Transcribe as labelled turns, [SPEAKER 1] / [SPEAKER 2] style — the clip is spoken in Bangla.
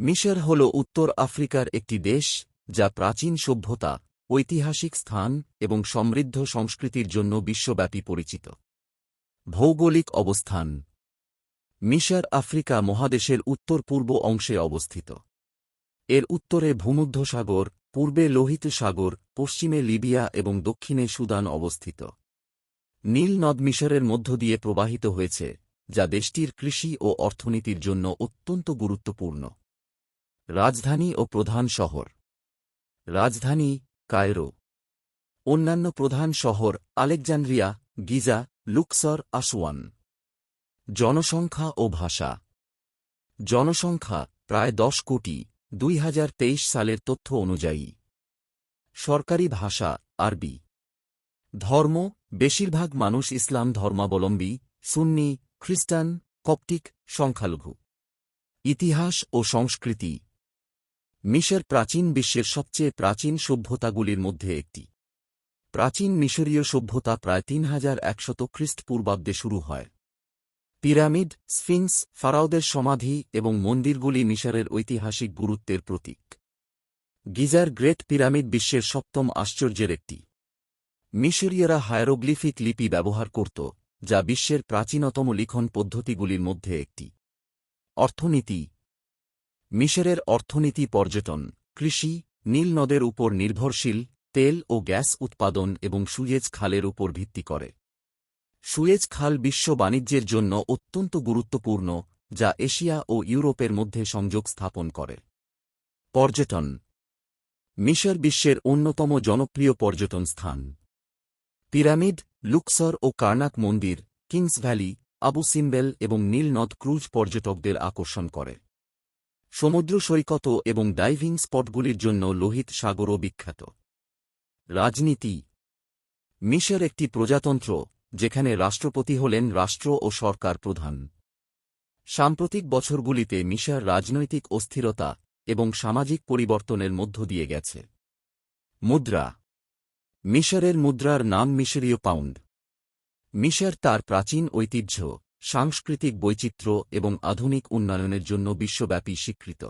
[SPEAKER 1] মিশর হল উত্তর আফ্রিকার একটি দেশ, যা প্রাচীন সভ্যতা, ঐতিহাসিক স্থান এবং সমৃদ্ধ সংস্কৃতির জন্য বিশ্বব্যাপী পরিচিত। ভৌগোলিক অবস্থান মিশর আফ্রিকা মহাদেশের উত্তর পূর্ব অংশে অবস্থিত। এর উত্তরে ভূমধ্যসাগর, পূর্বে লোহিত সাগর, পশ্চিমে লিবিয়া এবং দক্ষিণে সুদান অবস্থিত। নীল নদ মিশরের মধ্য দিয়ে প্রবাহিত হয়েছে, যা দেশটির কৃষি ও অর্থনীতির জন্য অত্যন্ত গুরুত্বপূর্ণ। রাজধানী ও প্রধান শহর। রাজধানী, কায়রো। অন্যান্য প্রধান শহর আলেকজান্দ্রিয়া, গিজা, লুকসর, আসওয়ান। জনসংখ্যা ও ভাষা। জনসংখ্যা প্রায় দশ কোটি, দুই হাজার তেইশ সালের তথ্য অনুযায়ী। সরকারি ভাষা, আরবি। ধর্ম, বেশিরভাগ মানুষ ইসলাম ধর্মাবলম্বী, সুন্নি, খ্রিস্টান, কপটিক, সংখ্যালঘু। ইতিহাস ও সংস্কৃতি। মিশর প্রাচীন বিশ্বের সবচেয়ে প্রাচীন সভ্যতাগুলির মধ্যে একটি। প্রাচীন মিশরীয় সভ্যতা প্রায় তিন হাজার একশত খ্রিস্টপূর্বাব্দে শুরু হয়। পিরামিড, স্ফিংস, ফারাওদের সমাধি এবং মন্দিরগুলি মিশরের ঐতিহাসিক গুরুত্বের প্রতীক। গিজার গ্রেট পিরামিড বিশ্বের সপ্তম আশ্চর্যের একটি। মিশরীয়রা হায়ারোগ্লিফিক লিপি ব্যবহার করত, যা বিশ্বের প্রাচীনতম লিখন পদ্ধতিগুলির মধ্যে একটি। অর্থনীতি মিশরের অর্থনীতি পর্যটন, কৃষি, নীল নদের উপর নির্ভরশীল, তেল ও গ্যাস উৎপাদন এবং সুয়েজ খালের উপর ভিত্তি করে। সুয়েজ খাল বিশ্ব বাণিজ্যের জন্য অত্যন্ত গুরুত্বপূর্ণ, যা এশিয়া ও ইউরোপের মধ্যে সংযোগ স্থাপন করে। পর্যটন। মিশর বিশ্বের অন্যতম জনপ্রিয় পর্যটন স্থান। পিরামিড, লুকসর ও কার্নাক মন্দির, কিংস ভ্যালি, আবু সিম্বেল এবং নীল নদ ক্রুজ পর্যটকদের আকর্ষণ করে। সমুদ্র সৈকত এবং ডাইভিং স্পটগুলির জন্য লোহিত সাগরও বিখ্যাত। রাজনীতি। মিশর একটি প্রজাতন্ত্র, যেখানে রাষ্ট্রপতি হলেন রাষ্ট্র ও সরকার প্রধান। সাম্প্রতিক বছরগুলিতে মিশর রাজনৈতিক অস্থিরতা এবং সামাজিক পরিবর্তনের মধ্য দিয়ে গেছে। মুদ্রা। মিশরের মুদ্রার নাম মিশরীয় পাউন্ড। মিশর তার প্রাচীন ঐতিহ্য। সাংস্কৃতিক বৈচিত্র্য এবং আধুনিক উন্নয়নের জন্য বিশ্বব্যাপী স্বীকৃত।